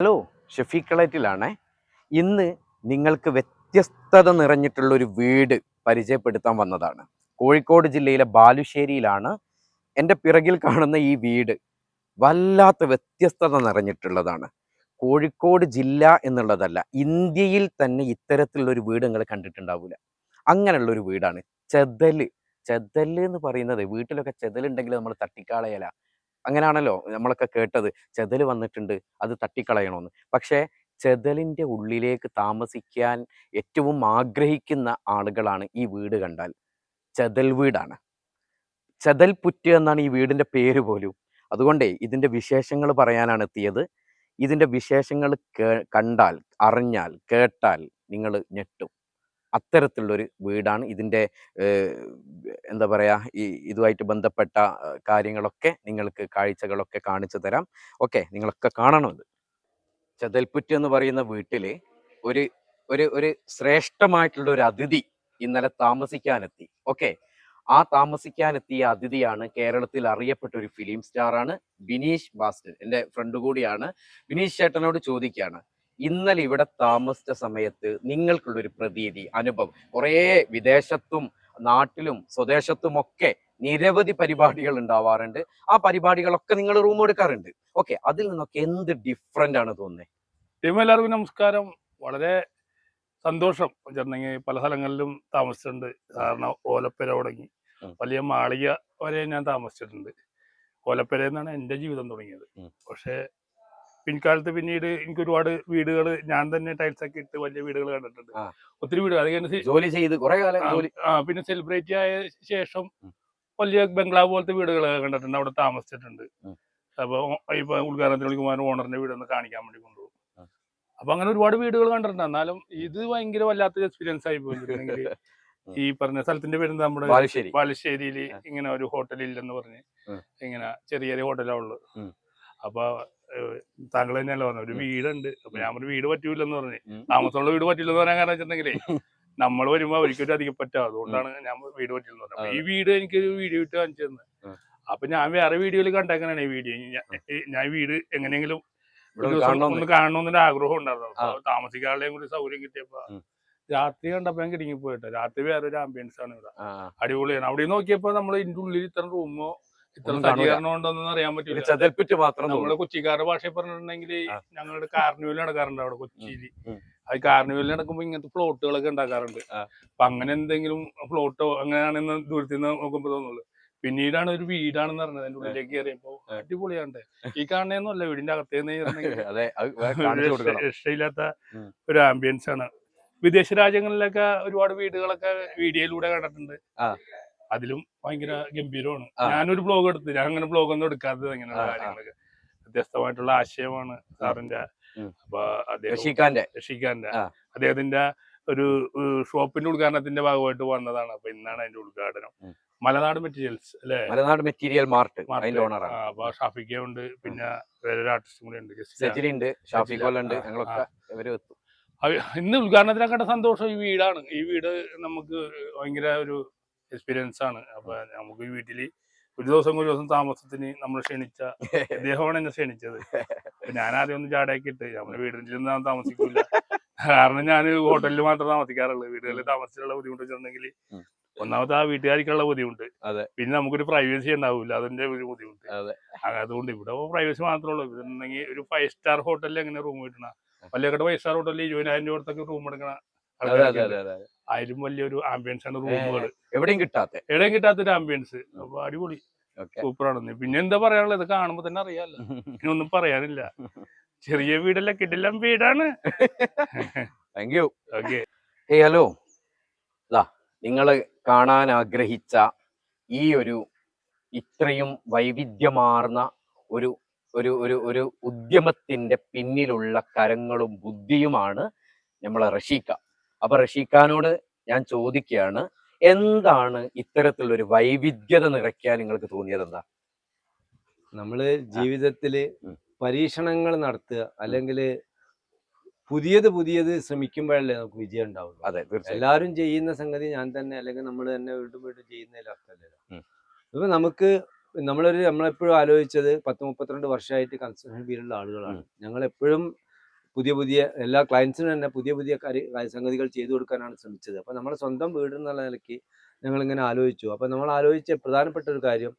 Hello ഷെഫീക്കളേറ്റിലാണേ ഇന്ന് നിങ്ങൾക്ക് വ്യത്യസ്തത നിറഞ്ഞിട്ടുള്ള ഒരു വീട് പരിചയപ്പെടുത്താൻ വന്നതാണ്. കോഴിക്കോട് ജില്ലയിലെ ബാലുശ്ശേരിയിലാണ് എന്റെ പിറകിൽ കാണുന്ന ഈ വീട് വല്ലാത്ത വ്യത്യസ്തത നിറഞ്ഞിട്ടുള്ളതാണ്. കോഴിക്കോട് ജില്ല എന്നുള്ളതല്ല ഇന്ത്യയിൽ തന്നെ ഇത്തരത്തിലുള്ളൊരു വീട് നിങ്ങൾ കണ്ടിട്ടുണ്ടാവില്ല അങ്ങനെയുള്ള ഒരു വീടാണ്. ചെതൽ. ചെതൽ എന്ന് പറയുന്നത് വീട്ടിലൊക്കെ ചെതലുണ്ടെങ്കിൽ നമ്മൾ തട്ടിക്കാളയല. അങ്ങനെയാണല്ലോ നമ്മളൊക്കെ കേട്ടത്. ചെതൽ വന്നിട്ടുണ്ട് അത് തട്ടിക്കളയണമെന്ന് പക്ഷേ ചെതലിന്റെ ഉള്ളിലേക്ക് താമസിക്കാൻ ഏറ്റവും ആഗ്രഹിക്കുന്ന ആളുകളാണ് ഈ വീട് കണ്ടാൽ. ചെതൽ വീടാണ്. ചെതൽ പുറ്റ് എന്നാണ് ഈ വീടിന്റെ പേര് പോലും. അതുകൊണ്ടേ ഇതിന്റെ വിശേഷങ്ങൾ പറയാനാണ് എത്തിയത്. ഇതിന്റെ വിശേഷങ്ങൾ കണ്ടാൽ അറിഞ്ഞാൽ കേട്ടാൽ നിങ്ങൾ ഞെട്ടും. അത്തരത്തിലുള്ളൊരു വീടാണ്. ഇതിന്റെ എന്താ പറയുക ഈ ഇതുമായിട്ട് ബന്ധപ്പെട്ട കാര്യങ്ങളൊക്കെ നിങ്ങൾക്ക് കാഴ്ചകളൊക്കെ കാണിച്ചു തരാം. ഓക്കെ നിങ്ങളൊക്കെ കാണണം ഇത്. എന്ന് പറയുന്ന വീട്ടിൽ ഒരു ഒരു ഒരു ശ്രേഷ്ഠമായിട്ടുള്ള ഒരു അതിഥി ഇന്നലെ താമസിക്കാനെത്തി. ഓക്കെ ആ താമസിക്കാനെത്തിയ അതിഥിയാണ് കേരളത്തിൽ അറിയപ്പെട്ട ഒരു ഫിലിം സ്റ്റാറാണ് ബിനീഷ് ബാസ്റ്റൻ എന്റെ ഫ്രണ്ട് കൂടിയാണ്. ബിനീഷ് ചേട്ടനോട് ചോദിക്കുകയാണ് ഇന്നലെ ഇവിടെ താമസിച്ച സമയത്ത് നിങ്ങൾക്കുള്ള ഒരു പ്രതീതി അനുഭവം. കുറേ വിദേശത്തും നാട്ടിലും സ്വദേശത്തുമൊക്കെ നിരവധി പരിപാടികൾ ഉണ്ടാവാറുണ്ട്. ആ പരിപാടികളൊക്കെ നിങ്ങൾ റൂം എടുക്കാറുണ്ട്. ഓക്കെ അതിൽ നിന്നൊക്കെ എന്ത് ഡിഫറെന്റ് ആണ് തോന്നുന്നത് ടീം എല്ലാവർക്കും നമസ്കാരം. വളരെ സന്തോഷം. ചെന്നെങ്കിൽ പല സ്ഥലങ്ങളിലും താമസിച്ചിട്ടുണ്ട്. സാധാരണ ഓലപ്പുര തുടങ്ങി. വലിയ മാളിക വരെ ഞാൻ താമസിച്ചിട്ടുണ്ട്. ഓലപ്പുരയിൽ നിന്നാണ് എന്റെ ജീവിതം തുടങ്ങിയത്. പക്ഷേ പിൻകാലത്ത് പിന്നീട് എനിക്ക് ഒരുപാട് വീടുകൾ ഞാൻ തന്നെ ടൈൽസ് ഒക്കെ ഇട്ട് വലിയ വീടുകൾ കണ്ടിട്ടുണ്ട്. ഒത്തിരി വീടുകൾ അത് കഴിഞ്ഞ് ജോലി ചെയ്ത് കുറെ കാലം ആ, പിന്നെ സെലിബ്രേറ്റ് ആയ ശേഷം. വലിയ ബംഗ്ലാവ് പോലത്തെ വീടുകൾ കണ്ടിട്ടുണ്ട്. അവിടെ താമസിച്ചിട്ടുണ്ട്. അപ്പൊ ഇപ്പൊ ഉദ്ഘാടനത്തിന് കുമാരൻ ഓണറിന്റെ വീട് ഒന്ന് കാണിക്കാൻ വേണ്ടി കൊണ്ടുപോകും. അപ്പൊ അങ്ങനെ ഒരുപാട് വീടുകൾ കണ്ടിട്ടുണ്ട്. എന്നാലും ഇത് ഭയങ്കര വല്ലാത്ത എക്സ്പീരിയൻസ് ആയി പോയിട്ടുണ്ടെങ്കിൽ ഈ പറഞ്ഞ സ്ഥലത്തിന്റെ പേര് നമ്മുടെ ബാലുശ്ശേരി ബാലുശ്ശേരിയിൽ ഇങ്ങനെ ഒരു ഹോട്ടൽ ഇല്ലെന്ന് പറഞ്ഞ് ഇങ്ങനെ ചെറിയ ചെറിയ ഹോട്ടലാ ഉള്ളു. അപ്പൊ താങ്കൾ തന്നെയല്ല പറഞ്ഞു ഒരു. വീടുണ്ട്. അപ്പൊ ഞാൻ ഒരു വീട് പറ്റൂലെന്ന് പറഞ്ഞു. താമസമുള്ള വീട് പറ്റില്ലെന്ന് പറയാൻ കാരണം വെച്ചിട്ടുണ്ടെങ്കിലേ നമ്മൾ വരുമ്പോ അവർക്കൊരു അധികം പറ്റാ അതുകൊണ്ടാണ് ഞാൻ വീട് പറ്റില്ലെന്ന് പറഞ്ഞത്. ഈ വീട് എനിക്ക് ഒരു വീഡിയോ ഇട്ട് കാണിച്ചു തന്നെ. അപ്പൊ ഞാൻ വേറെ വീഡിയോയിൽ കണ്ടേക്കാനാണ് ഈ വീഡിയോ. ഞാൻ വീട് എങ്ങനെയെങ്കിലും ഒന്ന്. കാണണമെന്നൊരു ആഗ്രഹം ഉണ്ടായിരുന്നു താമസിക്കാനുള്ള കൂടി സൗകര്യം കിട്ടിയപ്പോ രാത്രി കണ്ടപ്പോ ഞാൻ കിടങ്ങി പോയിട്ട് രാത്രി വേറൊരു ആംബിയൻസ് ആണ് ഇവിടെ. അടിപൊളിയാണ്. അവിടെ നോക്കിയപ്പോ നമ്മൾ ഇതിന്റെ ഉള്ളിൽ ഇത്ര റൂമോ. സജ്ജീകരണം അറിയാൻ പറ്റില്ല ചെതൽപ്പുറ്റ് മാത്രം നമ്മൾ തോന്നും. കൊച്ചിക്കാരുടെ ഭാഷയിൽ പറഞ്ഞിട്ടുണ്ടെങ്കിൽ ഞങ്ങളുടെ കാർണിവൽ നടക്കാറുണ്ട് അവിടെ കൊച്ചിയിൽ. അത് കാർണിവൽ നടക്കുമ്പോ ഇങ്ങനത്തെ ഫ്ലോട്ടുകളൊക്കെ ഉണ്ടാക്കാറുണ്ട്. അപ്പൊ അങ്ങനെ എന്തെങ്കിലും ഫ്ലോട്ടോ അങ്ങനെയാണെന്ന് ദൂരത്തിൽ നിന്ന് നോക്കുമ്പോ തോന്നുള്ളൂ പിന്നീടാണ് ഒരു വീടാണെന്ന് പറഞ്ഞത് അതിന്റെ ഉള്ളിലേക്ക് കയറിയപ്പോ. അടിപൊളിയാണ്ട് ഈ കാണുന്നൊന്നുമല്ല വീടിന്റെ അകത്തേന്ന് രക്ഷയില്ലാത്ത ഒരു ആംബിയൻസ് ആണ്. വിദേശ രാജ്യങ്ങളിലൊക്കെ ഒരുപാട് വീടുകളൊക്കെ വീഡിയോയിലൂടെ കണ്ടിട്ടുണ്ട്. അതിലും ഭയങ്കര ഗംഭീരമാണ്. ഞാനൊരു ബ്ലോഗ് എടുത്തു ഞാൻ അങ്ങനെ ബ്ലോഗ് ഒന്നും എടുക്കാത്തത് ഇങ്ങനെയുള്ള. കാര്യങ്ങളൊക്കെ. വ്യത്യസ്തമായിട്ടുള്ള ആശയമാണ് സാറിന്റെ. അപ്പൊ അദ്ദേഹം റഷീഖാന്റെ അദ്ദേഹത്തിന്റെ ഒരു ഷോപ്പിന്റെ ഉദ്ഘാടനത്തിന്റെ ഭാഗമായിട്ട് വന്നതാണ്. അപ്പൊ ഇന്നാണ് അതിന്റെ ഉദ്ഘാടനം. മലനാട് മെറ്റീരിയൽസ് അല്ലെ? മലനാട് മെറ്റീരിയൽ മാർട്ട് അപ്പൊ ഷാഫിക്ക ഉണ്ട് പിന്നെ വേറെ ആർട്ടിസ്റ്റും കൂടി ഉണ്ട്. ഉണ്ട് ഞങ്ങളൊക്കെ ഇവർ ഇന്ന് ഉദ്ഘാടനത്തിനെ കണ്ട സന്തോഷം ഈ വീടാണ്. ഈ വീട് നമുക്ക് ഭയങ്കര ഒരു എക്സ്പീരിയൻസ് ആണ്. അപ്പൊ നമുക്ക് വീട്ടിൽ ഒരു ദിവസം ഒരു ദിവസം താമസത്തിന് നമ്മൾ ക്ഷണിച്ച ഇദ്ദേഹമാണ് എന്നെ ക്ഷണിച്ചത്. ഞാൻ ആദ്യം ഒന്ന് ചാടയാക്കിയിട്ട് നമ്മുടെ നിന്ന് ഞാൻ താമസിക്കൂല. കാരണം ഞാൻ ഹോട്ടലിൽ മാത്രമേ താമസിക്കാറുള്ളൂ. വീടുകളിൽ താമസിച്ചുള്ള ബുദ്ധിമുട്ട് വെച്ചിട്ടുണ്ടെങ്കിൽ ഒന്നാമത് ഒന്നാമത്തെ ആ വീട്ടുകാർക്കുള്ള ബുദ്ധിമുട്ട്. അതെ. പിന്നെ നമുക്കൊരു പ്രൈവസി ഉണ്ടാവില്ല അതിന്റെ ഒരു ബുദ്ധിമുട്ട്. അതുകൊണ്ട് ഇവിടെ പ്രൈവസി മാത്രമേ ഉള്ളൂ. ഇതുണ്ടെങ്കിൽ ഒരു ഫൈവ് സ്റ്റാർ ഹോട്ടലിൽ എങ്ങനെ റൂം കിട്ടണ? അല്ലെങ്കിൽ ഫൈവ് സ്റ്റാർ ഹോട്ടലിൽ ഇരുപതിനായിരം രൂപ അടുത്തൊക്കെ റൂം എടുക്കണ അതിലും വലിയൊരു ആംബിയൻസ് ആണ് റൂമുകൾ എവിടെയും കിട്ടാത്ത? എവിടെയും കിട്ടാത്ത ഒരു ആംബിയൻസ് അപ്പൊ അടിപൊളി. സൂപ്പറാണെന്ന് പിന്നെ എന്താ പറയാനുള്ളത്? ഇത് കാണുമ്പോ തന്നെ അറിയാലോ. ഇനി ഒന്നും പറയാനില്ല. ചെറിയ വീടല്ല കിടിലം വീടാണ്. താങ്ക് യു ഓക്കെ ഹലോ നിങ്ങൾ കാണാൻ ആഗ്രഹിച്ച ഈ ഒരു ഇത്രയും വൈവിധ്യമാർന്ന ഒരു ഒരു ഒരു ഒരു ഉദ്യമത്തിന്റെ പിന്നിലുള്ള കരങ്ങളും ബുദ്ധിയുമാണ് നമ്മളെ റഷീക്ക. അപ്പൊ റഷീഖാനോട് ഞാൻ ചോദിക്കുകയാണ് എന്താണ് ഇത്തരത്തിലുള്ള ഒരു വൈവിധ്യത നിറയ്ക്കാൻ നിങ്ങൾക്ക് തോന്നിയത് എന്താ നമ്മൾ ജീവിതത്തിൽ. പരീക്ഷണങ്ങൾ നടത്തുക അല്ലെങ്കിൽ പുതിയത് പുതിയത് ശ്രമിക്കുമ്പോഴല്ലേ നമുക്ക് വിജയം ഉണ്ടാവുള്ളൂ. അതെ എല്ലാവരും ചെയ്യുന്ന സംഗതി ഞാൻ തന്നെ അല്ലെങ്കിൽ നമ്മൾ തന്നെ വീണ്ടും വീണ്ടും ചെയ്യുന്നതിൽ അർത്ഥമല്ലല്ലോ. അപ്പൊ നമുക്ക് നമ്മളൊരു നമ്മളെപ്പോഴും ആലോചിച്ചത് പത്ത് മുപ്പത്തിരണ്ട് വർഷമായിട്ട് കൺസ്ട്രക്ഷൻ ഫീൽഡിലുള്ള ആളുകളാണ്. ഞങ്ങൾ എപ്പോഴും പുതിയ പുതിയ എല്ലാ ക്ലയൻസിനും തന്നെ പുതിയ പുതിയ കാര്യ സംഗതികൾ ചെയ്തു കൊടുക്കാനാണ് ശ്രമിച്ചത്. അപ്പോൾ നമ്മുടെ സ്വന്തം വീട് എന്നുള്ള നിലയ്ക്ക് ഞങ്ങളിങ്ങനെ ആലോചിച്ചു. അപ്പോൾ നമ്മൾ ആലോചിച്ച പ്രധാനപ്പെട്ട ഒരു കാര്യം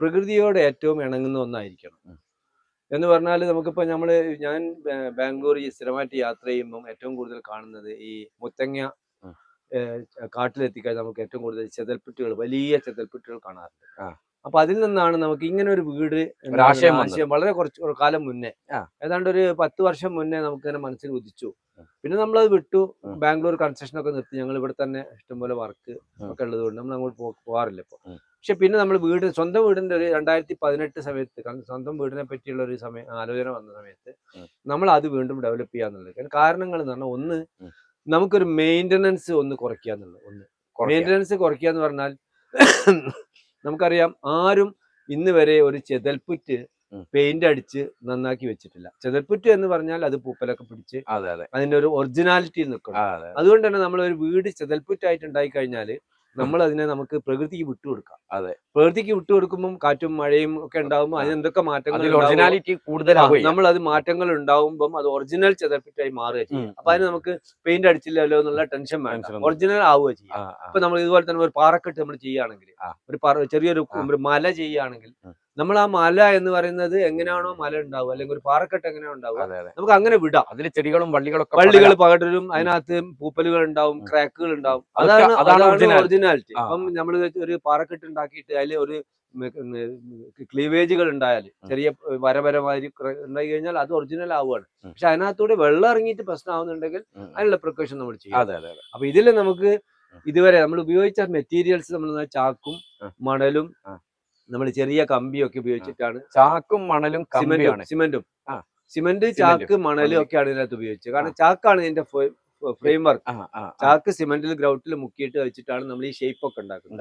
പ്രകൃതിയോട് ഏറ്റവും ഇണങ്ങുന്ന ഒന്നായിരിക്കണം. എന്ന് പറഞ്ഞാൽ നമുക്കിപ്പോൾ നമ്മൾ ഞാൻ ബാംഗ്ലൂർ ഈ സ്ഥിരമായിട്ട് യാത്ര ചെയ്യുമ്പം ഏറ്റവും കൂടുതൽ കാണുന്നത് ഈ മുത്തങ്ങ കാട്ടിലെത്തിക്കാൻ നമുക്ക് ഏറ്റവും കൂടുതൽ ചെതൽപ്പെട്ടുകൾ വലിയ ചെതൽപ്പെട്ടുകൾ കാണാറുണ്ട്. അപ്പൊ അതിൽ നിന്നാണ് നമുക്ക് ഇങ്ങനെ ഒരു വീട്. ആശയം വളരെ കുറച്ച് കാലം മുന്നേ. ഏതാണ്ട് ഒരു പത്ത് വർഷം മുന്നേ നമുക്ക് ഇങ്ങനെ മനസ്സിൽ ഉദിച്ചു. പിന്നെ നമ്മൾ അത് വിട്ടു ബാംഗ്ലൂർ കൺസ്ട്രക്ഷൻ ഒക്കെ നിർത്തി. ഞങ്ങൾ ഇവിടെ തന്നെ ഇഷ്ടംപോലെ വർക്ക് ഒക്കെ ഉള്ളത് കൊണ്ട് നമ്മൾ അങ്ങോട്ട് പോകാറില്ല ഇപ്പൊ. പക്ഷെ പിന്നെ നമ്മൾ വീട് സ്വന്തം വീടിന്റെ ഒരു രണ്ടായിരത്തി പതിനെട്ട് സമയത്ത് സ്വന്തം വീടിനെ പറ്റിയുള്ള ഒരു സമയം ആലോചന വന്ന സമയത്ത് നമ്മൾ അത് വീണ്ടും ഡെവലപ്പ് ചെയ്യാന്നുള്ളത് കാരണം കാരണങ്ങൾ എന്ന് പറഞ്ഞാൽ ഒന്ന്. നമുക്കൊരു മെയിന്റനൻസ് ഒന്ന് കുറയ്ക്കുക എന്നുള്ളത്. ഒന്ന് മെയിന്റനൻസ് മെയിന്റനൻസ് കുറയ്ക്കുക എന്ന് പറഞ്ഞാൽ നമുക്കറിയാം ആരും ഇന്ന് വരെ ഒരു ചെതൽപ്പുറ്റ് പെയിന്റ് അടിച്ച് നന്നാക്കി വെച്ചിട്ടില്ല. ചെതൽപ്പുറ്റ് എന്ന് പറഞ്ഞാൽ അത് പൂപ്പലൊക്കെ പിടിച്ച് അതെ അതെ. അതിന്റെ ഒരു ഒറിജിനാലിറ്റി നിൽക്കണം. അതെ. അതുകൊണ്ട് തന്നെ നമ്മൾ ഒരു വീട് ചെതൽപ്പുറ്റായിട്ട് ഉണ്ടായി കഴിഞ്ഞാൽ നമ്മൾ അതിനെ നമുക്ക് പ്രകൃതിക്ക് വിട്ടുകൊടുക്കാം അതെ. പ്രകൃതിക്ക് വിട്ടുകൊടുക്കുമ്പോൾ കാറ്റും മഴയും ഒക്കെ ഉണ്ടാകുമ്പോൾ അതിന് എന്തൊക്കെ മാറ്റങ്ങൾ ഒറിജിനാലിറ്റി കൂടുതലാകും നമ്മൾ അത് മാറ്റങ്ങൾ ഉണ്ടാവുമ്പോൾ അത് ഒറിജിനൽ ചെതൽപ്പുറ്റായി മാറുക ചെയ്യും. അപ്പൊ അതിന് നമുക്ക് പെയിന്റ് അടിച്ചില്ലല്ലോ എന്നുള്ള ടെൻഷൻ വേണ്ട. ഒറിജിനൽ ആവുക ചെയ്യും. ഇപ്പൊ നമ്മൾ ഇതുപോലെ തന്നെ ഒരു പാറക്കെട്ട് നമ്മൾ ചെയ്യുകയാണെങ്കിൽ ഒരു ചെറിയൊരു മല ചെയ്യുകയാണെങ്കിൽ. നമ്മൾ ആ മല എന്ന് പറയുന്നത് എങ്ങനെയാണോ മല ഉണ്ടാവുക അല്ലെങ്കിൽ ഒരു പാറക്കെട്ട് എങ്ങനെയാണോ ഉണ്ടാവുക നമുക്ക് അങ്ങനെ വിടാം. അതിൽ ചെടികളും വള്ളികളൊക്കെ വള്ളികൾ. പകടരും അതിനകത്ത് പൂപ്പലുകൾ ഉണ്ടാവും ക്രാക്കുകൾ ഉണ്ടാവും. അതാണ് അതാണ് ഒറിജിനാലിറ്റി അപ്പം നമ്മൾ ഒരു പാറക്കെട്ട് ഉണ്ടാക്കിയിട്ട് അതിൽ ഒരു ക്ലീവേജുകൾ ഉണ്ടായാൽ ചെറിയ വര വര മാതിരി ക്ര- ഉണ്ടായി കഴിഞ്ഞാൽ അത് ഒറിജിനൽ ആവുകയാണ്. പക്ഷെ അതിനകത്തൂടെ വെള്ളം ഇറങ്ങിയിട്ട് പ്രശ്നമാവുന്നുണ്ടെങ്കിൽ. അതിനുള്ള പ്രിക്കോഷൻ നമ്മൾ ചെയ്യും അപ്പൊ ഇതിൽ നമുക്ക് ഇതുവരെ നമ്മൾ ഉപയോഗിച്ച മെറ്റീരിയൽസ് നമ്മൾ ചാക്കും മണലും. നമ്മൾ ചെറിയ കമ്പിയൊക്കെ ഉപയോഗിച്ചിട്ടാണ്. ചാക്കും മണലും സിമെന്റും സിമെന്റും. സിമെന്റ് ചാക്ക് മണലും ഒക്കെ ഒക്കെയാണ് ഇതിനകത്ത് ഉപയോഗിച്ചത്. കാരണം ചാക്കാണ് ഇതിന്റെ ഫ്രെയിം വർക്ക് ചാക്ക് സിമെന്റിൽ ഗ്രൗട്ടിൽ മുക്കിയിട്ട് വെച്ചിട്ടാണ് നമ്മൾ ഈ ഷേപ്പ് ഒക്കെ ഉണ്ടാക്കുന്നത്.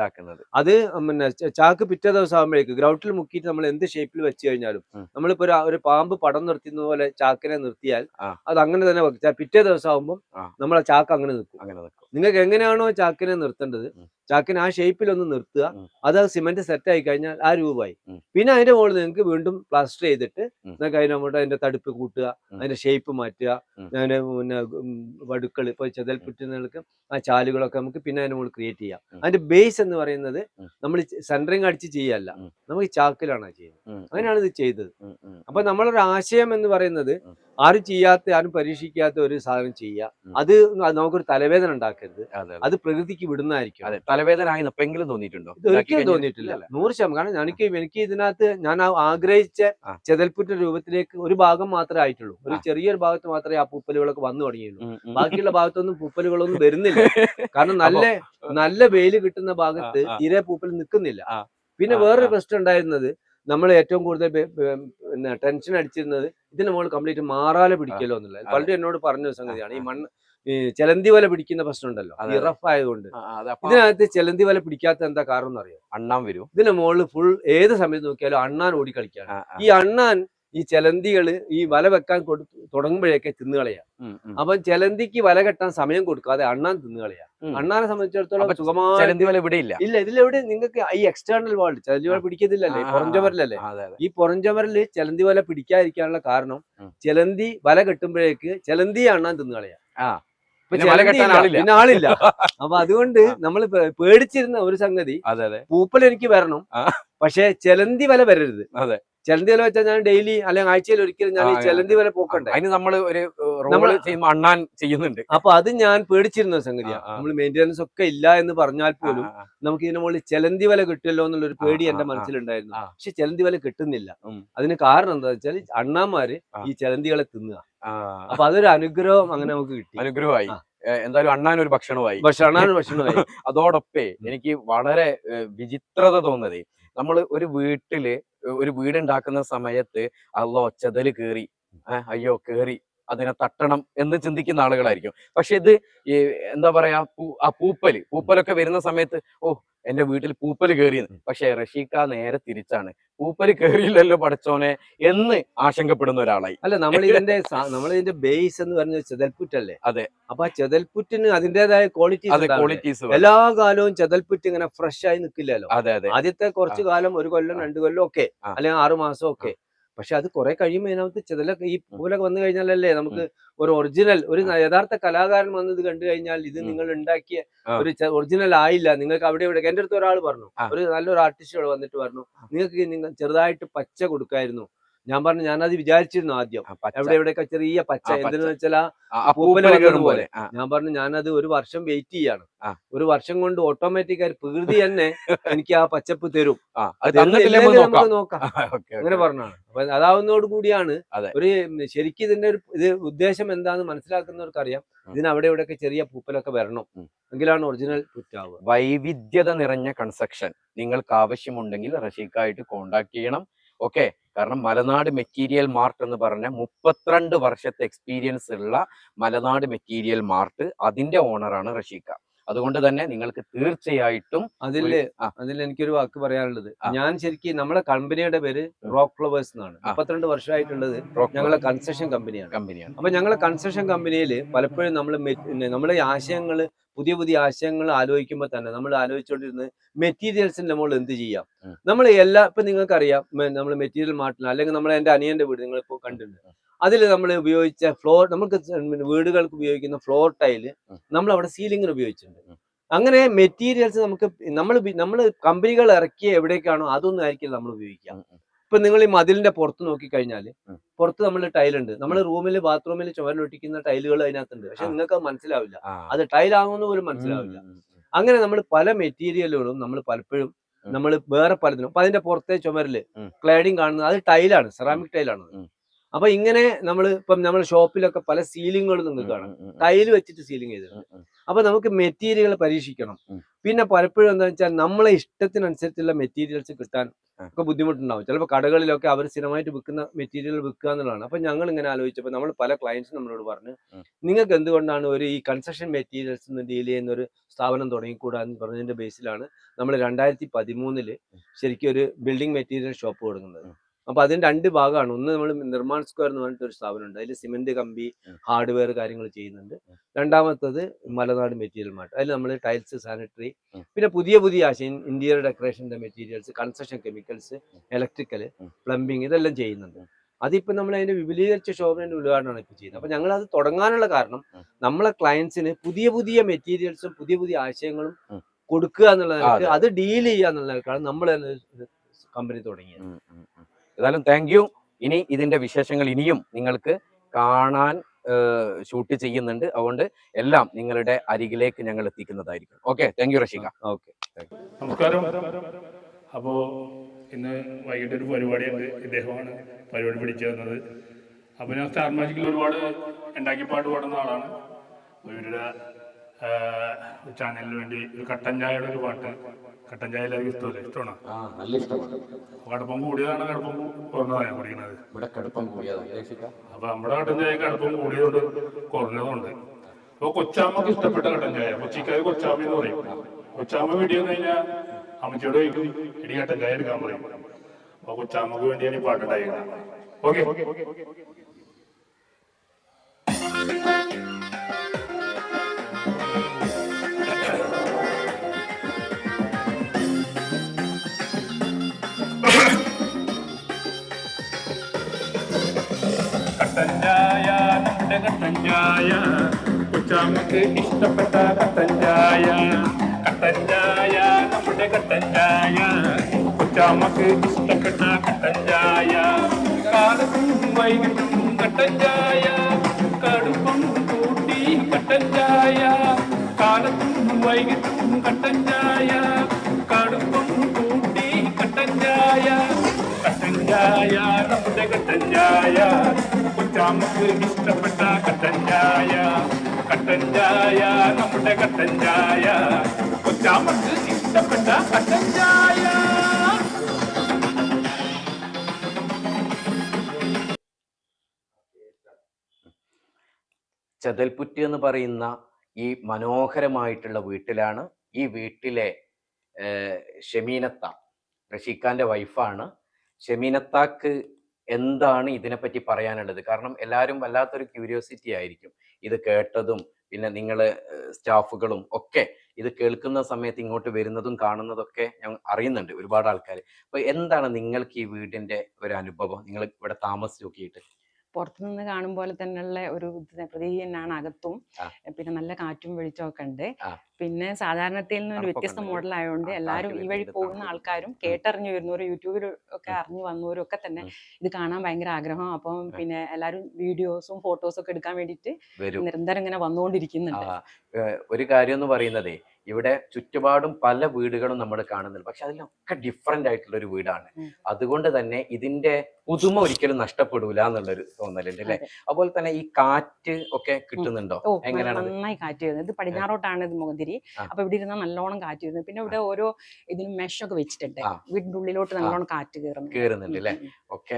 അത് പിന്നെ ചാക്ക് പിറ്റേ ദിവസം ആകുമ്പോഴേക്ക് ഗ്രൗട്ടിൽ മുക്കിയിട്ട് നമ്മൾ എന്ത് ഷേപ്പിൽ വെച്ച് കഴിഞ്ഞാലും. നമ്മളിപ്പോ ഒരു പാമ്പ് പടം നിർത്തുന്ന പോലെ ചാക്കിനെ നിർത്തിയാൽ അത് അങ്ങനെ തന്നെ പിറ്റേ ദിവസം ആകുമ്പോൾ. നമ്മൾ ആ. ചാക്ക് അങ്ങനെ നിൽക്കും. അങ്ങനെ നിൽക്കും. നിങ്ങൾക്ക് എങ്ങനെയാണോ ചാക്കിനെ നിർത്തേണ്ടത്. ചാക്കിനെ ആ ഷേപ്പിൽ ഒന്ന് നിർത്തുക. അത് സിമെന്റ് സെറ്റ് ആയി കഴിഞ്ഞാൽ ആ രൂപമായി. പിന്നെ അതിന്റെ മുകളിൽ നിങ്ങൾക്ക് വീണ്ടും പ്ലാസ്റ്റർ ചെയ്തിട്ട്. നിങ്ങൾക്ക് അതിനോട്ട് അതിന്റെ തടുപ്പ് കൂട്ടുക അതിന്റെ ഷേപ്പ് മാറ്റുക അതിന്റെ പിന്നെ വടുക്കൾ ഇപ്പൊ ചെതൽപ്പുറ്റുന്നവർക്ക് ആ ചാലുകളൊക്കെ നമുക്ക് പിന്നെ അതിന്റെ മുകളിൽ ക്രിയേറ്റ് ചെയ്യാം. അതിന്റെ ബേസ് എന്ന് പറയുന്നത് നമ്മൾ സെന്ററിങ് അടിച്ച് ചെയ്യല്ല. നമുക്ക് ചാക്കിലാണ് ചെയ്യുന്നത്. അങ്ങനെയാണ് ഇത് ചെയ്തത്. അപ്പൊ നമ്മളൊരു ആശയം എന്ന് പറയുന്നത്. ആരും ചെയ്യാത്ത ആരും പരീക്ഷിക്കാത്ത ഒരു സാധനം ചെയ്യുക അത് നമുക്കൊരു തലവേദന ഉണ്ടാക്കരുത്. അതെ പ്രകൃതിക്ക് വിടുന്നതായിരിക്കും അതെ തലവേദന ആയി എപ്പോഴെങ്കിലും തോന്നിയിട്ടുണ്ടോ? ഒരിക്കലും തോന്നിയിട്ടില്ല. നൂറ് ശതമാനം. കാരണം എനിക്ക് എനിക്ക് ഇതിനകത്ത് ഞാൻ ആഗ്രഹിച്ച. ചെതൽപ്പുറ്റ രൂപത്തിലേക്ക് ഒരു ഭാഗം മാത്രമേ ആയിട്ടുള്ളൂ. ഒരു ചെറിയൊരു ഭാഗത്ത് മാത്രമേ ആ പൂപ്പലുകളൊക്കെ വന്നു തുടങ്ങിയുള്ളൂ. ബാക്കിയുള്ള ഭാഗത്തൊന്നും പൂപ്പലുകളൊന്നും വരുന്നില്ല. കാരണം നല്ല നല്ല വെയിൽ കിട്ടുന്ന ഭാഗത്ത് ഇരേ. പൂപ്പൽ നിൽക്കുന്നില്ല. പിന്നെ വേറൊരു പ്രശ്നം ഉണ്ടായിരുന്നത് നമ്മൾ ഏറ്റവും കൂടുതൽ പിന്നെ ടെൻഷൻ അടിച്ചിരുന്നത് ഇതിന് മുകളിൽ കംപ്ലീറ്റ് മാറാല പിടിക്കലോ എന്നുള്ളത്. പലരും എന്നോട് പറഞ്ഞ ഒരു സംഗതിയാണ്. ഈ. മണ്ണ് ഈ ചെലന്തി വല പിടിക്കുന്ന പ്രശ്നം ഉണ്ടല്ലോ. അത് റഫ് ആയതുകൊണ്ട്. ഇതിനകത്ത് ചെലന്തി വല പിടിക്കാത്ത എന്താ കാരണം എന്നറിയോ? അണ്ണാൻ വരും. ഇതിന്റെ മുകളിൽ ഫുൾ ഏത് സമയത്ത് നോക്കിയാലും അണ്ണാൻ ഓടിക്കളിക്കാണ് ആ, ആ. ഈ അണ്ണാൻ ഈ ചെലന്തികൾ ഈ വല വെക്കാൻ കൊടു തുടങ്ങുമ്പോഴേക്കെ തിന്നുകളയാ അപ്പൊ ചെലന്തിക്ക് വല കെട്ടാൻ സമയം കൊടുക്കാതെ അണ്ണാൻ തിന്നുകളയാ. അണ്ണാനെ സംബന്ധിച്ചിടത്തോളം സുഖമായ ഇവിടെ ഇല്ല. ഇല്ല ഇതിലെവിടെ നിങ്ങൾക്ക് ഈ എക്സ്റ്റേണൽ വേൾഡ് ചെലന്തി വല. പിടിക്കത്തില്ലല്ലേ? അതെ ഈ പുറംചുമരിൽ ചെലന്തി വല പിടിക്കാതിരിക്കാനുള്ള കാരണം. ചെലന്തി വല കെട്ടുമ്പോഴേക്ക് ചെലന്തി അണ്ണാൻ തിന്നുകളയാ പിന്നെ ആളില്ല. അപ്പൊ അതുകൊണ്ട്. നമ്മൾ പേടിച്ചിരുന്ന ഒരു സംഗതി പൂപ്പൽ എനിക്ക് വരണം. പക്ഷെ ചെലന്തി വല വരരുത്. അതെ. ചെലന്തി വില വെച്ചാൽ ഞാൻ ഡെയിലി അല്ലെങ്കിൽ ആഴ്ചയിൽ ഒരിക്കലും ഞാൻ ഈ ചിലന്തി വരെ പോക്കണ്ടേ? അതിന് നമ്മൾ ഒരു നമ്മൾ അണ്ണാൻ ചെയ്യുന്നുണ്ട്. അപ്പൊ അത് ഞാൻ പേടിച്ചിരുന്ന സംഗതിയാ. സംഗതിയാണ്. നമ്മൾ മെയിന്റെനൻസ് ഒക്കെ ഇല്ല എന്ന് പറഞ്ഞാൽ പോലും നമുക്ക് ഇതിന് മുകളിൽ ചെലന്തി വല കിട്ടുമല്ലോ എന്നുള്ളൊരു പേടി ആ, എന്റെ മനസ്സിലുണ്ടായിരുന്നു. പക്ഷെ ചെലന്തി വല കിട്ടുന്നില്ല. അതിന് കാരണം എന്താ വെച്ചാൽ അണ്ണാമാര് ഈ ചെലന്തികളെ തിന്നുക. അപ്പൊ അതൊരു അനുഗ്രഹം അങ്ങനെ നമുക്ക് കിട്ടി. അനുഗ്രഹമായി. എന്തായാലും അണ്ണാൻ ഒരു ഭക്ഷണമായി. പക്ഷെ അണ്ണാൻ ഭക്ഷണമായി. അതോടൊപ്പം എനിക്ക് വളരെ വിചിത്രത തോന്നുന്നത് നമ്മൾ ഒരു വീട്ടിൽ ഒരു വീടുണ്ടാക്കുന്ന സമയത്ത് അല്ലോ ഒച്ചതൽ കേറി അയ്യോ കേറി അതിനെ തട്ടണം എന്ന് ചിന്തിക്കുന്ന ആളുകളായിരിക്കും. പക്ഷെ ഇത് എന്താ പറയാ ആ പൂപ്പൽ പൂപ്പലൊക്കെ വരുന്ന സമയത്ത് ഓ എന്റെ വീട്ടിൽ പൂപ്പൽ കയറിയെന്ന് പക്ഷെ റഷീക്ക നേരെ തിരിച്ചാണ്. പൂപ്പൽ കയറിയില്ലല്ലോ പഠിച്ചോനെ എന്ന് ആശങ്കപ്പെടുന്ന ഒരാളായി. അല്ല നമ്മൾ ഇതിന്റെ നമ്മൾ ഇതിന്റെ ബേസ് എന്ന് പറഞ്ഞ ചെതൽപ്പുറ്റല്ലേ അതെ. അപ്പൊ ആ ചെതൽപ്പുറ്റിന് അതിന്റേതായ ക്വാളിറ്റീസ് ക്വാളിറ്റി ക്വാളിറ്റീസ് എല്ലാ കാലവും ചെതൽപ്പുറ്റ് ഇങ്ങനെ ഫ്രഷ് ആയി നിൽക്കില്ലല്ലോ അതെ അതെ. ആദ്യത്തെ കുറച്ചു കാലം ഒരു കൊല്ലം രണ്ടു കൊല്ലം ഒക്കെ അല്ലെങ്കിൽ ആറു മാസം ഒക്കെ. പക്ഷെ അത് കുറെ കഴിയുമ്പോൾ ഇതിനകത്ത് ചില ഈ പൂലൊക്കെ വന്നു കഴിഞ്ഞാലല്ലേ നമുക്ക് ഒരു ഒറിജിനൽ ഒരു യഥാർത്ഥ കലാകാരൻ വന്നത് കണ്ടു കഴിഞ്ഞാൽ ഇത്. നിങ്ങൾ ഉണ്ടാക്കിയ ഒരു ഒറിജിനൽ ആയില്ല. നിങ്ങൾക്ക് അവിടെ ഇവിടെ എന്റെ അടുത്ത് ഒരാൾ പറഞ്ഞു ഒരു നല്ലൊരു ആർട്ടിസ്റ്റ് വന്നിട്ട് പറഞ്ഞു നിങ്ങൾക്ക് നിങ്ങൾ ചെറുതായിട്ട് പച്ച കൊടുക്കായിരുന്നു ഞാൻ പറഞ്ഞു ഞാനത് വിചാരിച്ചിരുന്നു ആദ്യം. എവിടെ എവിടെ എവിടെയൊക്കെ ചെറിയ പച്ച. എന്തെന്ന് വെച്ചാൽ പോലെ. ഞാൻ പറഞ്ഞു ഞാനത് ഒരു വർഷം വെയിറ്റ് ചെയ്യാണ്. ഒരു വർഷം കൊണ്ട് ഓട്ടോമാറ്റിക് ആയി പ്രകൃതി തന്നെ എനിക്ക് ആ പച്ചപ്പ് തരും. നമുക്ക് നോക്കാം. അങ്ങനെ പറഞ്ഞാണ് അപ്പൊ അതാവുന്നതോട് കൂടിയാണ് ഒരു ശരിക്കും ഇതിന്റെ ഒരു ഇത് ഉദ്ദേശം എന്താന്ന് മനസ്സിലാക്കുന്നവർക്ക് അറിയാം. ഇതിന് അവിടെ ഇവിടെയൊക്കെ ചെറിയ പൂപ്പലൊക്കെ വരണം. എങ്കിലാണ് ഒറിജിനൽ പുറ്റാവുക വൈവിധ്യത നിറഞ്ഞ കൺസ്ട്രക്ഷൻ നിങ്ങൾക്ക് ആവശ്യമുണ്ടെങ്കിൽ റഷീഖായിട്ട് കോണ്ടാക്ട് ചെയ്യണം. ഓക്കെ. കാരണം മലനാട് മെറ്റീരിയൽ മാർട്ട് എന്ന് പറഞ്ഞ മുപ്പത്തിരണ്ട് വർഷത്തെ എക്സ്പീരിയൻസ് ഉള്ള മലനാട് മെറ്റീരിയൽ മാർട്ട് അതിന്റെ ഓണറാണ് റഷീഖ അതുകൊണ്ട് തന്നെ നിങ്ങൾക്ക് തീർച്ചയായിട്ടും അതിൽ. അതിൽ എനിക്കൊരു വാക്ക് പറയാനുള്ളത്. ഞാൻ ശരിക്കും നമ്മളെ കമ്പനിയുടെ പേര് റോക്ക് ഫ്ലവേഴ്സ് എന്നാണ്. മുപ്പത്തിരണ്ട് വർഷമായിട്ടുള്ളത് ഞങ്ങളെ കൺസ്ട്രക്ഷൻ കമ്പനിയാണ്. കമ്പനിയാണ്. അപ്പൊ ഞങ്ങളെ കൺസ്ട്രക്ഷൻ കമ്പനിയിൽ പലപ്പോഴും നമ്മൾ നമ്മളെ ആശയങ്ങൾ പുതിയ പുതിയ ആശയങ്ങൾ ആലോചിക്കുമ്പോൾ തന്നെ നമ്മൾ ആലോചിച്ചുകൊണ്ടിരുന്നത് മെറ്റീരിയൽസിന്റെ മുകളിൽ എന്ത് ചെയ്യാം. നമ്മൾ എല്ലാ ഇപ്പൊ നിങ്ങൾക്കറിയാം നമ്മൾ മെറ്റീരിയൽ മാറ്റണം. അല്ലെങ്കിൽ നമ്മൾ എന്റെ അനിയന്റെ വീട് നിങ്ങൾ ഇപ്പോൾ കണ്ടിട്ടുണ്ട് അതിൽ നമ്മൾ ഉപയോഗിച്ച ഫ്ലോർ നമുക്ക് വീടുകൾക്ക് ഉപയോഗിക്കുന്ന ഫ്ലോർ ടൈൽ നമ്മൾ അവിടെ സീലിംഗിന് ഉപയോഗിച്ചിട്ടുണ്ട്. അങ്ങനെ മെറ്റീരിയൽസ് നമുക്ക് നമ്മൾ നമ്മൾ കമ്പനികൾ ഇറക്കിയ എവിടേക്കാണോ അതൊന്നും ആയിരിക്കില്ല നമ്മൾ ഉപയോഗിക്കാം. ഇപ്പൊ നിങ്ങൾ ഈ മതിലിന്റെ പുറത്ത് നോക്കിക്കഴിഞ്ഞാൽ കഴിഞ്ഞാൽ പുറത്ത് നമ്മൾ ടൈലുണ്ട് നമ്മൾ റൂമിൽ ബാത്റൂമിൽ ചുമരിലൊട്ടിക്കുന്ന ടൈലുകൾ അതിനകത്തുണ്ട്. പക്ഷെ. നിങ്ങൾക്ക് അത് മനസ്സിലാവില്ല. അത് ടൈലാകുമെന്ന് പോലും മനസ്സിലാവില്ല. അങ്ങനെ നമ്മൾ പല മെറ്റീരിയലുകളും നമ്മൾ പലപ്പോഴും. നമ്മൾ വേറെ പലതിനും. അപ്പൊ അതിന്റെ പുറത്തെ ചുമരിൽ. ക്ലൈഡിങ് കാണുന്നത് അത് ടൈലാണ് സെറാമിക് ടൈലാണ്. അപ്പൊ ഇങ്ങനെ നമ്മൾ ഇപ്പം നമ്മൾ ഷോപ്പിലൊക്കെ പല സീലിങ്ങുകളും നിങ്ങൾക്ക് കാണാം. ടൈൽ വെച്ചിട്ട് സീലിംഗ് ചെയ്തിട്ടുണ്ട്. അപ്പൊ നമുക്ക് മെറ്റീരിയൽ പരീക്ഷിക്കണം. പിന്നെ പലപ്പോഴും എന്താ വെച്ചാൽ നമ്മളെ ഇഷ്ടത്തിനനുസരിച്ചുള്ള മെറ്റീരിയൽസ് കിട്ടാൻ ഒക്കെ ബുദ്ധിമുട്ടുണ്ടാവും. ചിലപ്പോൾ കടകളിലൊക്കെ അവർ സ്ഥിരമായിട്ട് വിൽക്കുന്ന മെറ്റീരിയൽ വിൽക്കുക എന്നുള്ളതാണ്. അപ്പൊ ഞങ്ങൾ ഇങ്ങനെ ആലോചിച്ചപ്പോൾ നമ്മൾ പല ക്ലയൻസും നമ്മളോട് പറഞ്ഞു. നിങ്ങൾക്ക് എന്തുകൊണ്ടാണ് ഒരു ഈ കൺസ്ട്രക്ഷൻ മെറ്റീരിയൽസ് ഡീൽ ചെയ്യുന്ന ഒരു സ്ഥാപനം തുടങ്ങിക്കൂടാന്ന് പറഞ്ഞതിന്റെ ബേസിലാണ് നമ്മൾ രണ്ടായിരത്തി പതിമൂന്നിൽ ശരിക്കും ഒരു ബിൽഡിംഗ് മെറ്റീരിയൽ ഷോപ്പ് തുടങ്ങുന്നത്. അപ്പൊ അതിന് രണ്ട് ഭാഗമാണ്. ഒന്ന് നമ്മൾ നിർമ്മാൺ സ്ക്വയർ എന്ന് പറഞ്ഞിട്ട് ഒരു സ്ഥാപനമുണ്ട്. അതിൽ സിമെന്റ് കമ്പി ഹാർഡ്വെയർ കാര്യങ്ങൾ ചെയ്യുന്നുണ്ട്. രണ്ടാമത്തത് മലനാട് മെറ്റീരിയൽ മാർട്ട്. അതിൽ നമ്മൾ ടൈൽസ് സാനിറ്ററി പിന്നെ പുതിയ പുതിയ ആശയം interior ഡെക്കറേഷന്റെ materials construction chemicals electrical plumbing plumbing ഇതെല്ലാം ചെയ്യുന്നുണ്ട്. അതിപ്പോൾ അതിപ്പോ നമ്മൾ അതിന്റെ വിപുലീകരിച്ച ഷോപ്പിന്റെ ഉദ്ഘാടനമാണ് ഇപ്പൊ ചെയ്യുന്നത്. അപ്പൊ ഞങ്ങൾ അത് തുടങ്ങാനുള്ള കാരണം. നമ്മളെ ക്ലയൻസിന് പുതിയ പുതിയ മെറ്റീരിയൽസും പുതിയ പുതിയ ആശയങ്ങളും കൊടുക്കുക എന്നുള്ള അത്. ഡീൽ ചെയ്യുക എന്നുള്ള നിലക്കാണ് നമ്മൾ കമ്പനി തുടങ്ങിയത്. ഏതായാലും താങ്ക് യു ഇനി ഇതിന്റെ വിശേഷങ്ങൾ ഇനിയും നിങ്ങൾക്ക് കാണാൻ ഷൂട്ട് ചെയ്യുന്നുണ്ട്. അതുകൊണ്ട് എല്ലാം നിങ്ങളുടെ അരികിലേക്ക് ഞങ്ങൾ എത്തിക്കുന്നതായിരിക്കും. Okay thank you Rashika okay നമസ്കാരം. അപ്പോ ഇന്ന് വൈകിട്ട് ഒരു പരിപാടിയുണ്ട് ഇദ്ദേഹമാണ് പരിപാടി പിടിച്ചു തന്നത്. അപ്പൊ ഞാൻ സ്റ്റാർ മാജിക്കിൽ ഒരുപാട് ഉണ്ടാക്കി പാട്ട് പാടുന്ന ആളാണ്. ഇവരുടെ ചാനലിന് വേണ്ടി ഒരു കട്ടൻ ചായയുടെ ഒരു പാട്ട് കട്ടൻ ചായ എല്ലാവർക്കും ഇഷ്ടമല്ലേ? ആ നല്ല ഇഷ്ടമാണ്. കടുപ്പം കൂടിയതാണ് കടുപ്പം കുറഞ്ഞതാണ് ഞാൻ കുടിക്കുന്നത് ഇവിടെ കടുപ്പം കൂടിയതാണ്. അപ്പൊ നമ്മുടെ കട്ടൻ ചായ കടുപ്പം കൂടിയതുകൊണ്ട് കുറഞ്ഞതുകൊണ്ട് അപ്പൊ കൊച്ചാമ്മക്ക് ഇഷ്ടപ്പെട്ട കട്ടൻ ചായ കൊച്ചിക്കാർ കൊച്ചാമ്മ എന്ന് പറയും. കൊച്ചാമ്മ വീട്ടിൽ വന്നു കഴിഞ്ഞാൽ അമ്മച്ചിയോട് ചോദിക്കും ഇടി കട്ടൻ ചായ എടുക്കാൻ പറയും. അപ്പൊ കൊച്ചാമ്മക്ക് വേണ്ടിയാണ് ഈ പാട്ടുണ്ടായിരിക്കുന്നത് ഓക്കെ. കട്ടൻ നമ്മുടെ കട്ടൻ ചായ കൊച്ചാമ്മക്ക് ഇഷ്ടപ്പെട്ട കട്ടൻ ചായ നമ്മുടെ കട്ടൻ ചായ കൊച്ചാമ്മക്ക് ഇഷ്ടപ്പെട്ട കട്ടൻ ചായ കാലത്തും വൈകിട്ടും കട്ടൻ ചായ കടുപ്പം കൂട്ടി കട്ടൻ ചായ കാലത്തും വൈകിട്ടും കട്ടൻ കടുപ്പം കൂട്ടി കട്ടൻ ചായ നമ്മുടെ കട്ടൻ കൊച്ചാമ്മക്ക് ഇഷ്ടപ്പെട്ട കട്ടൻ ചായ കട്ടൻ ചായ നമ്മുടെ കട്ടൻ ചായ. ഇഷ്ടപ്പെട്ട കട്ടൻ ചായ. എന്ന് പറയുന്ന ഈ മനോഹരമായിട്ടുള്ള വീട്ടിലാണ് ഈ വീട്ടിലെ ഷെമീനത്ത റഷീഖാന്റെ വൈഫാണ് ഷെമീനത്താക്ക് എന്താണ് ഇതിനെപ്പറ്റി പറയാനുള്ളത്? കാരണം എല്ലാവരും വല്ലാത്തൊരു ക്യൂരിയോസിറ്റി ആയിരിക്കും. ഇത് കേട്ടതും പിന്നെ നിങ്ങൾ സ്റ്റാഫുകളും ഒക്കെ ഇത് കേൾക്കുന്ന സമയത്ത് ഇങ്ങോട്ട് വരുന്നതും കാണുന്നതൊക്കെ ഞാൻ അറിയുന്നുണ്ട് ഒരുപാട് ആൾക്കാർ അപ്പൊ എന്താണ് നിങ്ങൾക്ക് ഈ വീടിന്റെ ഒരു അനുഭവം? നിങ്ങൾ ഇവിടെ താമസിച്ച് നോക്കിയിട്ട്. പുറത്തുനിന്ന് കാണും പോലെ തന്നെയുള്ള ഒരു പ്രതീതി തന്നെയാണ് അകത്തും. പിന്നെ നല്ല കാറ്റും വെളിച്ചവും ഒക്കെ ഉണ്ട്. പിന്നെ സാധാരണത്തിൽ നിന്ന് ഒരു വ്യത്യസ്ത മോഡൽ ആയതുകൊണ്ട് എല്ലാവരും ഈ വഴി പോകുന്ന ആൾക്കാരും കേട്ടറിഞ്ഞു വരുന്നവരും യൂട്യൂബിൽ ഒക്കെ. അറിഞ്ഞു വന്നവരും ഒക്കെ തന്നെ ഇത് കാണാൻ ഭയങ്കര ആഗ്രഹം. അപ്പം പിന്നെ എല്ലാവരും വീഡിയോസും ഫോട്ടോസും ഒക്കെ എടുക്കാൻ വേണ്ടിയിട്ട് നിരന്തരം ഇങ്ങനെ വന്നുകൊണ്ടിരിക്കുന്നുണ്ട്. ഒരു കാര്യം എന്ന് പറയുന്നതേ ഇവിടെ ചുറ്റുപാടും പല വീടുകളും നമ്മൾ കാണുന്നുണ്ട്. പക്ഷെ അതിലൊക്കെ ഡിഫറെന്റ് ആയിട്ടുള്ള ഒരു വീടാണ് അതുകൊണ്ട് തന്നെ ഇതിന്റെ പുതുമ ഒരിക്കലും നഷ്ടപ്പെടൂല എന്നുള്ളൊരു തോന്നലുണ്ട് അല്ലെ? അതെ. അതുപോലെ തന്നെ ഈ കാറ്റ് ഒക്കെ കിട്ടുന്നുണ്ടോ? എങ്ങനെയാണ് നന്നായി കാറ്റ് ഇത് പടിഞ്ഞാറോട്ടാണ് ഇത് മുഖതിരി ആ. അപ്പൊ ഇവിടെ ഇരുന്നാൽ നല്ലോണം കാറ്റ് വരുന്നു. പിന്നെ ഇവിടെ ഓരോ ഇതിനും മെഷൊക്കെ വെച്ചിട്ടുണ്ട്. വീടിന്റെ ഉള്ളിലോട്ട് നല്ലോണം കാറ്റ് കയറുന്നു കേറുന്നുണ്ട് അല്ലെ ഓക്കെ.